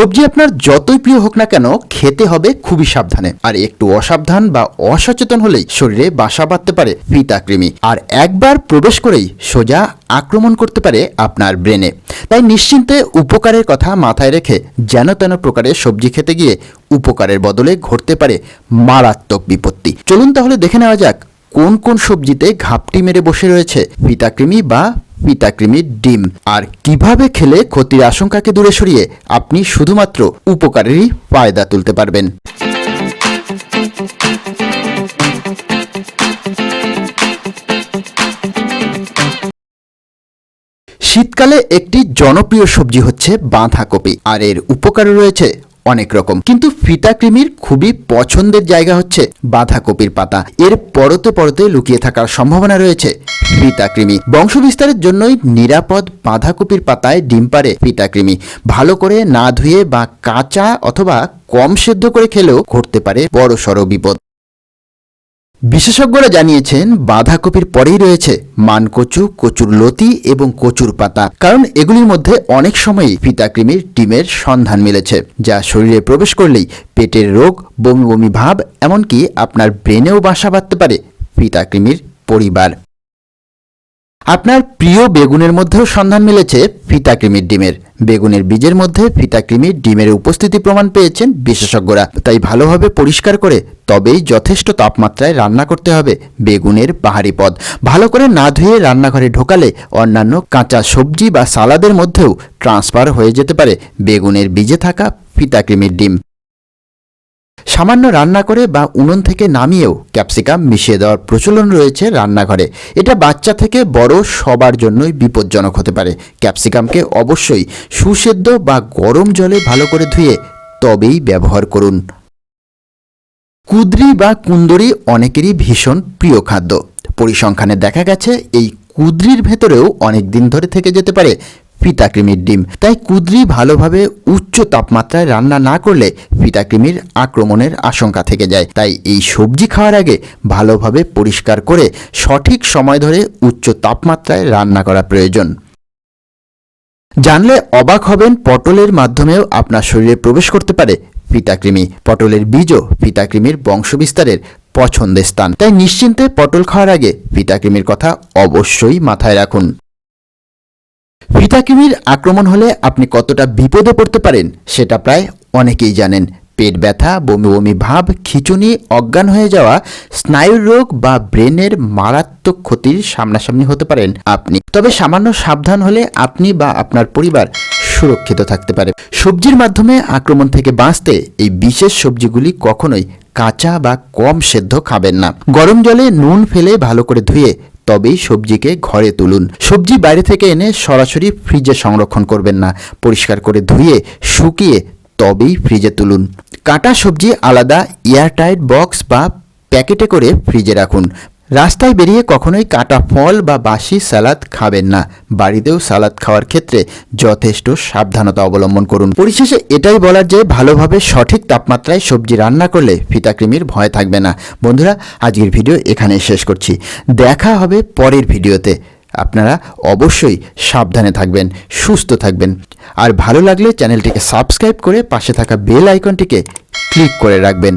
সবজি আপনার যতই প্রিয় হোক না কেন খেতে হবে খুবই সাবধানে। আর একটু অসাবধান বা অসচেতন হলেই শরীরে বাসা বাঁধতে পারে পিতাকৃমি আর একবার প্রবেশ করেই সোজা আক্রমণ করতে পারে আপনার ব্রেনে। তাই নিশ্চিন্তে উপকারের কথা মাথায় রেখে যেন তেন প্রকারের সবজি খেতে গিয়ে উপকারের বদলে ঘটতে পারে মারাত্মক বিপত্তি। চলুন তাহলে দেখে নেওয়া যাক কোন কোন সবজিতে ঘাপটি মেরে বসে রয়েছে পিতাকৃমি বা পিতাকৃমির ডিম। আর কীভাবে খেলে ক্ষতির আশঙ্কাকে দূরে সরিয়ে আপনি শুধুমাত্র উপকারেরই ফায়দা তুলতে পারবেন। শীতকালে একটি জনপ্রিয় সবজি হচ্ছে বাঁধাকপি। আর এর উপকার রয়েছে অনেক রকম। কিন্তু ফিতা কৃমির খুবই পছন্দের জায়গা হচ্ছে বাঁধাকপির পাতা। এর পরতে পরতে লুকিয়ে থাকার সম্ভাবনা রয়েছে ফিতাকৃমি বংশবিস্তারের জন্যই নিরাপদ বাঁধাকপির পাতায় ডিম পারে ফিতা কৃমি। ভালো করে না ধুয়ে বা কাঁচা অথবা কম সেদ্ধ করে খেলেও ঘটতে পারে বড় সড় বিপদ। বিশেষজ্ঞরা জানিয়েছেন, বাঁধাকপির পরেই রয়েছে মানকচু, কচুর লতি এবং কচুর পাতা। কারণ এগুলির মধ্যে অনেক সময়ই ফিতাকৃমির ডিমের সন্ধান মিলেছে, যা শরীরে প্রবেশ করলেই পেটের রোগ, বমি বমি ভাব, এমনকি আপনার ব্রেনেও বাসা বাঁধতে পারে ফিতাকৃমির পরিবার। আপনার প্রিয় বেগুনের মধ্যেও সন্ধান মিলেছে ফিতাকৃমির ডিমের। বেগুনের বীজের মধ্যে ফিতাকৃমির ডিমের উপস্থিতি প্রমাণ পেয়েছেন বিশেষজ্ঞরা। তাই ভালোভাবে পরিষ্কার করে তবেই যথেষ্ট তাপমাত্রায় রান্না করতে হবে বেগুনের পাহাড়ি পদ। ভালো করে না ধুয়ে রান্নাঘরে ঢোকালে অন্যান্য কাঁচা সবজি বা সালাদের মধ্যেও ট্রান্সফার হয়ে যেতে পারে বেগুনের বীজে থাকা ফিতাকৃমির ডিম। সামান্য রান্না করে বা উনুন থেকে নামিয়েও ক্যাপসিকাম মিশিয়ে দেওয়ার প্রচলন রয়েছে রান্নাঘরে। এটা বাচ্চা থেকে বড় সবার জন্যই বিপজ্জনক হতে পারে। ক্যাপসিকামকে অবশ্যই সুসেদ্ধ বা গরম জলে ভালো করে ধুয়ে তবেই ব্যবহার করুন। কুদরি বা কুন্দরি অনেকেরই ভীষণ প্রিয় খাদ্য। পরিসংখ্যানে দেখা গেছে, এই কুদরির ভেতরেও অনেক দিন ধরে থেকে যেতে পারে ফিতাকৃমির ডিম। তাই কুদরি ভালোভাবে উচ্চ তাপমাত্রায় রান্না না করলে ফিতাকৃমির আক্রমণের আশঙ্কা থেকে যায়। তাই এই সবজি খাওয়ার আগে ভালোভাবে পরিষ্কার করে সঠিক সময় ধরে উচ্চ তাপমাত্রায় রান্না করা প্রয়োজন। জানলে অবাক হবেন পটলের মাধ্যমেও আপনার শরীরে প্রবেশ করতে পারে ফিতাকৃমি পটলের বীজও ফিতাকৃমির বংশবিস্তারের পছন্দের স্থান। তাই নিশ্চিন্তে পটল খাওয়ার আগে ফিতাকৃমির কথা অবশ্যই মাথায় রাখুন। ফিতাকৃমির আক্রমণ হলে আপনি কতটা বিপদে পড়তে পারেন সেটা প্রায় অনেকেই জানেন। পেট ব্যথা, বমি বমি ভাব, খিচুনি, অজ্ঞান হয়ে যাওয়া, স্নায়ুর রোগ বা ব্রেনের মারাত্মক ক্ষতির সামনাসামনি হতে পারেন আপনি। তবে সামান্য সাবধান হলে আপনি বা আপনার পরিবার সুরক্ষিত থাকতে পারে। সবজির মাধ্যমে আক্রমণ থেকে বাঁচতে এই বিশেষ সবজিগুলি কখনোই কাঁচা বা কম সেদ্ধ খাবেন না। গরম জলে নুন ফেলে ভালো করে ধুয়ে তবেই সবজিকে ঘরে তুলুন। সবজি বাইরে থেকে এনে সরাসরি ফ্রিজে সংরক্ষণ করবেন না। পরিষ্কার করে ধুয়ে, শুকিয়ে তবেই ফ্রিজে তুলুন। কাটা সবজি আলাদা, এয়ারটাইট বক্স বা প্যাকেটে করে ফ্রিজে রাখুন। রাস্তায় বেরিয়ে কখনোই কাটা ফল বা বাসি সালাদ খাবেন না। বাড়িতেও সালাদ খাওয়ার ক্ষেত্রে যথেষ্ট সাবধানতা অবলম্বন করুন। পরিশেষে এটাই বলার যে ভালোভাবে সঠিক তাপমাত্রায় সবজি রান্না করলে ফিতাকৃমির ভয় থাকবে না। বন্ধুরা, আজকের ভিডিও এখানে শেষ করছি। দেখা হবে পরের ভিডিওতে। আপনারা অবশ্যই সাবধানে থাকবেন, সুস্থ থাকবেন। আর ভালো লাগলে চ্যানেলটিকে সাবস্ক্রাইব করে পাশে থাকা বেল আইকনটিকে ক্লিক করে রাখবেন।